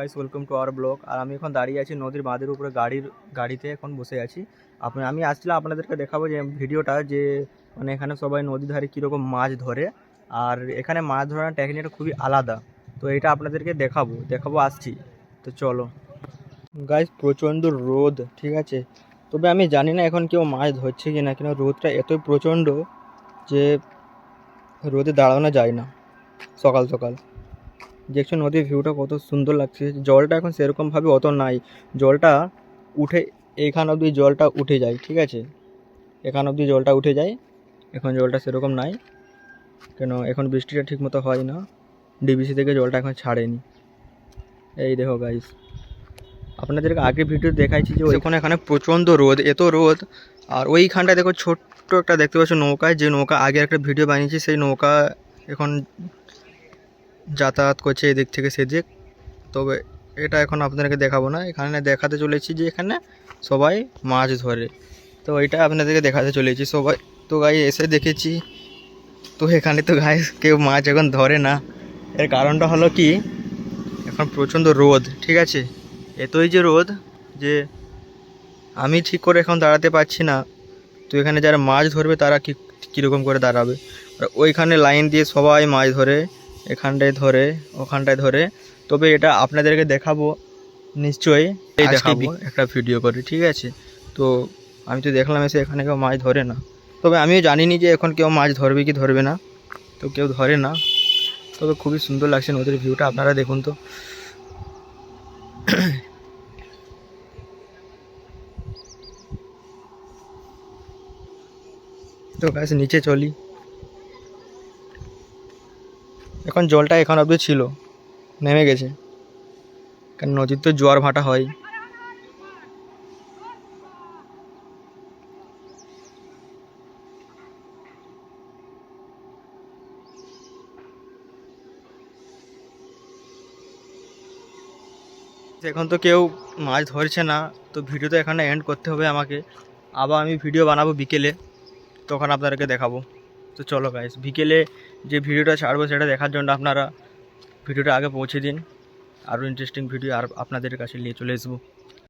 Guys welcome to our blog আর আমি এখন দাঁড়িয়ে আছি নদীর বাঁধের উপরে গাড়ির, গাড়িতে এখন বসে আছি। আপনি আমি আসছিলাম আপনাদেরকে দেখাবো যে ভিডিওটা, যে মানে এখানে সবাই নদীর ধারে কীরকম মাছ ধরে। আর এখানে মাছ ধরার টেকনিকটা খুবই আলাদা। তো এটা আপনাদেরকে দেখাবো দেখাবো, আসছি। তো চলো। গাইস প্রচণ্ড রোদ, ঠিক আছে? তবে আমি জানি না এখন কেউ মাছ ধরছে কি না কেন রোদটা এতই প্রচণ্ড যে রোদে দাঁড়ানো যায় না, সকাল সকাল। দেখছ নদীর ভিউটা কত সুন্দর লাগছে। জলটা এখন সেরকমভাবে অত নাই। জলটা উঠে, এখান অবধি জলটা উঠে যায়, ঠিক আছে? এখান অবধি জলটা উঠে যায়, এখন জলটা সেরকম নাই। কেন, এখন বৃষ্টিটা ঠিক মতো হয় না। ডিবিসি থেকে জলটা এখন ছাড়েনি। এই দেখো গাইস আপনাদেরকে আগে ভিডিও দেখাইছি যে এখন এখানে প্রচণ্ড রোদ, এত রোদ। আর ওইখানটায় দেখো ছোট্ট একটা দেখতে পাচ্ছ নৌকায়, যে নৌকা আগে একটা ভিডিও বানিয়েছি, সেই নৌকা এখন যাতায়াত করছে এদিক থেকে সেদিক। তবে এটা এখন আপনাদেরকে দেখাবো না। এখানে দেখাতে চলেছি যে এখানে সবাই মাছ ধরে। তো এটা আপনাদেরকে দেখাতে চলেছি সবাই। তো গাই এসে দেখেছি। তো এখানে তো গায়ে কেউ মাছ এখন ধরে না। এর কারণটা হলো কি? এখন প্রচণ্ড রোদ, ঠিক আছে? এতই যে রোদ যে আমি ঠিক করে এখন দাঁড়াতে পারছি না। তো এখানে যারা মাছ ধরবে তারা কি কীরকম করে দাঁড়াবে? ওইখানে লাইন দিয়ে সবাই মাছ ধরে। এখানটায় ধরে ওখানটায় ধরে। তবে এটা আপনাদেরকে দেখাবো। নিশ্চয়ই এই দেখাবো একটা ভিডিও করে ঠিক আছে? তো আমি তো দেখলাম এসে এখানে কেউ মাছ ধরে না। তবে আমিও জানিনি যে এখন কেউ মাছ ধরবে কি ধরবে না। তো কেউ ধরে না। তবে খুবই সুন্দর লাগছে নদীর ভিউটা আপনারা দেখুন তো। তো গাছ নিচে চলি। এখন জলটা এখন অবধি ছিল, নেমে গেছে। কারণ নদীর তো জোয়ার ভাটা হয়। এখন তো কেউ মাছ ধরছে না, তো ভিডিও তো এখানে এন্ড করতে হবে আমাকে। আবার আমি ভিডিও বানাবো বিকেলে, তখন আপনাদেরকে দেখাবো। তো চলো গাইস বিকেলে যে ভিডিওটা ছাড়বো সেটা দেখার জন্য আপনারা ভিডিওটা আগে পৌঁছে দিন। আরও ইন্টারেস্টিং ভিডিও আর আপনাদের কাছে নিয়ে চলে আসব।